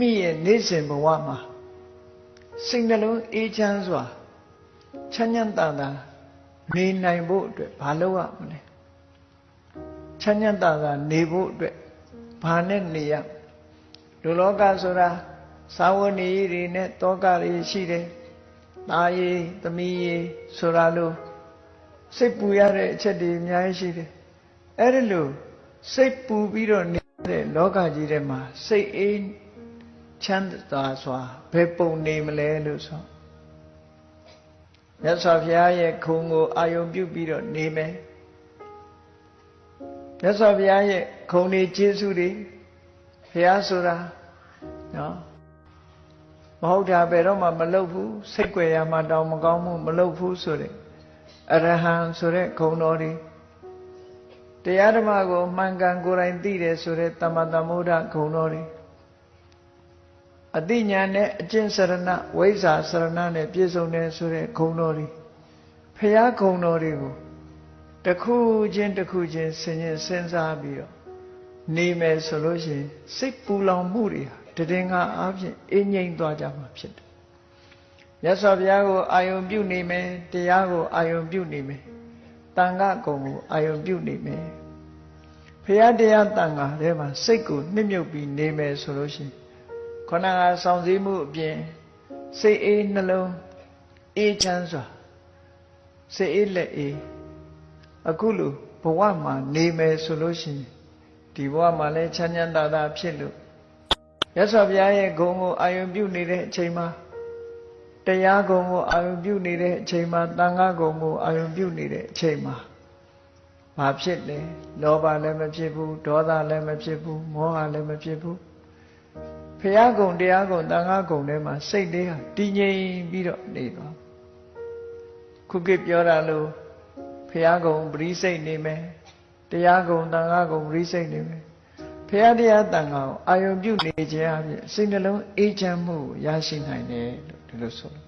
မိရဲ့နေ့စဉ်ဘဝမှာစိတ်နှလုံးအေးချမ်းစွာချမ်းချမ်းသာသာနေနိုင်ဖို့အတွက်ဘာလုပ်ရမလဲချမ်းချမ်းသာသာနေဖို့အတွက်ဘာနဲ့နေရလူလောကဆိုတာသာဝဏီတွေနဲ့တောကတွေရှိတယ်။ตาရည်သမီးရည်ဆိုတာလို့စိတ်ပူရတဲ့အချက်တွေအများကြီးရှိတယ်။အဲ့ဒီလိုစိတ်ပူပြီးတော့နေတဲ့လောကကြီးထဲမှာစိတ်အေး ချမ်းသာစွာဘယ်ပုံနေမလဲလို့ဆိုမြတ်စွာဘုရားရဲ့ခုံကိုအာယုံပြုပြီးတော့နေမယ်မြတ်စွာဘုရားရဲ့ခုံတွေကျေးဇူးတွေဘုရားဆိုတာနော်မဟုတ်တာဘယ်တော့မှမလုပ်ဘူးစိတ်ွယ်ရမှတောင်မကောင်းမှုမလုပ်ဘူးဆိုတဲ့အရဟံဆိုတဲ့ခုံတော်တွေတရားဓမ္မကိုမှန်ကန်ကိုယ်တိုင်သိတယ်ဆိုတဲ့တမ္မတမုဒ္ဒခုံတော်တွေ အတိညာနဲ့အကျင့်စရဏဝိဇ္ဇာစရဏနဲ့ပြည့်စုံတယ်ဆိုတဲ့ခုံတော်တွေဖရာခုံတော်တွေကိုတစ်ခုချင်းတစ်ခုချင်းဆင်ញင်စဉ်းစားပြီးတော့နေမယ်ဆိုလို့ရှိရင်စိတ်ပူလောင်မှုတွေဟာတည်ငါအားဖြင့်အငြိမ့်သွားကြမှာဖြစ်တယ်။မြတ်စွာဘုရားကိုအာယုံပြုနေမယ်တရားကိုအာယုံပြုနေမယ်တန်ခါကုံကိုအာယုံပြုနေမယ်။ဘုရားတရားတန်ခါထဲမှာစိတ်ကိုနှစ်မြုပ်ပြီးနေမယ်ဆိုလို့ရှိရင် ခန္ဓာကစောင့်စည်းမှုအပြင်စိတ်အေးနှလုံးအေးချမ်းစွာစိတ်အေးလက်အေးအခုလိုဘဝမှာနေမယ်ဆိုလို့ရှိရင်ဒီဘဝမှာလည်းချမ်းချမ်းသာသာဖြစ်လို့ရသော်ဘုရားရဲ့ဂုဏ်ကိုအာယုံပြုနေတဲ့အချိန်မှာတရားဂုဏ်ကိုအာယုံပြုနေတဲ့အချိန်မှာတန်ခါဂုဏ်ကိုအာယုံပြုနေတဲ့အချိန်မှာဘာဖြစ်လဲလောဘလည်းမဖြစ်ဘူးဒေါသလည်းမဖြစ်ဘူးမောဟလည်းမဖြစ်ဘူး ဖရာဂုံတရားဂုံတန်ခါဂုံထဲမှာစိတ်လေးဟာတည်ငြိမ်ပြီးတော့နေသွားခုခေတ်ပြောတာလို့ဖရာဂုံပရိစိတ်နေမယ်တရားဂုံတန်ခါဂုံပရိစိတ်နေမယ်ဖရာတရားတန်ခါကိုအာယုံပြုနေခြင်းအပြင်စိတ်နှလုံးအေးချမ်းမှုကိုရရှိနိုင်တယ်လို့ဒီလိုဆိုလို့